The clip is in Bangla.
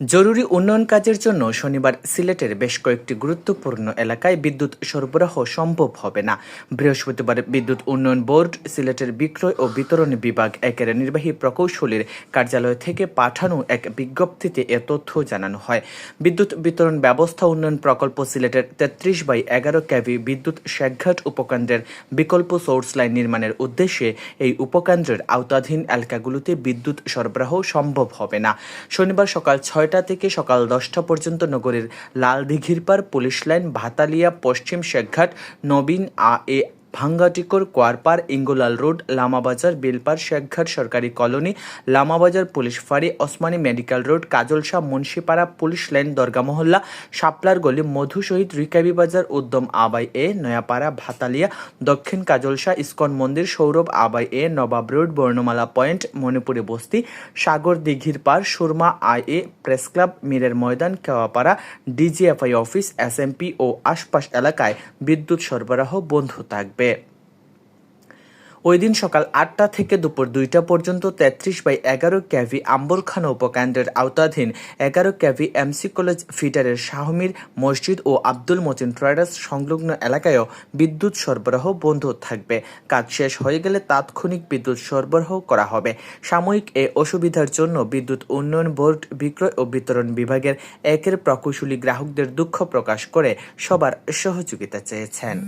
জরুরি উন্নয়ন কাজের জন্য শনিবার সিলেটের বেশ কয়েকটি গুরুত্বপূর্ণ এলাকায় বিদ্যুৎ সরবরাহ সম্ভব হবে না। বৃহস্পতিবার বিদ্যুৎ উন্নয়ন বোর্ড, সিলেটের বিক্রয় ও বিতরণ বিভাগ একের নির্বাহী প্রকৌশলীর কার্যালয় থেকে পাঠানো এক বিজ্ঞপ্তিতে এ তথ্য জানানো হয়। বিদ্যুৎ বিতরণ ব্যবস্থা উন্নয়ন প্রকল্প সিলেটের তেত্রিশ বাই এগারো ক্যাভি বিদ্যুৎ শেখঘাট উপকেন্দ্রের বিকল্প সোর্স লাইন নির্মাণের উদ্দেশ্যে এই উপকেন্দ্রের আওতাধীন এলাকাগুলোতে বিদ্যুৎ সরবরাহ সম্ভব হবে না। শনিবার সকাল ছয় ছয়টা থেকে সকাল দশটা পর্যন্ত নগরের লালদিঘিরপার পুলিশ লাইন ভাতালিয়া পশ্চিম শেখঘাট নবীন আ এ ভাঙ্গাটিকর কোয়ারপার, ইঙ্গুলাল রোড, লামাবাজার, বেলপার, শেখঘাট সরকারি কলোনি, লামাবাজার পুলিশ ফাঁড়ি, Osmani medical road, Kazalshah, Munshipara police line দরগা মহল্লা, শাপলার গলি, মধু শহীদ, রিকাবি বাজার, উদ্যম আবাই এ, নয়াপাড়া, ভাতালিয়া, দক্ষিণ কাজলশাহ, ইস্কন মন্দির, সৌরভ আবাই এ, নবাব রোড, বর্ণমালা পয়েন্ট, মণিপুরি বস্তি, সাগর দিঘির পার, সুরমা আই এ, প্রেস ক্লাব, মীরের ময়দান, কেওয়াপাড়া, ডিজিএফআই অফিস এসএমপি ও আশপাশ এলাকায় বিদ্যুৎ সরবরাহ বন্ধ থাকবে। ওই দিন সকাল আটটা থেকে দুপুর দুইটা পর্যন্ত তেত্রিশ বাই এগারো ক্যাভি আম্বরখানা উপকেন্দ্রের আওতাধীন এগারো ক্যাভি এমসি কলেজ ফিটারের শাহমির মসজিদ ও আব্দুল মতিন ট্রেডার্স সংলগ্ন এলাকায়ও বিদ্যুৎ সরবরাহ বন্ধ থাকবে। কাজ শেষ হয়ে গেলে তাৎক্ষণিক বিদ্যুৎ সরবরাহ করা হবে। সাময়িক এ অসুবিধার জন্য বিদ্যুৎ উন্নয়ন বোর্ড, বিক্রয় ও বিতরণ বিভাগের একের প্রকৌশলী গ্রাহকদের দুঃখ প্রকাশ করে সবার সহযোগিতা চেয়েছেন।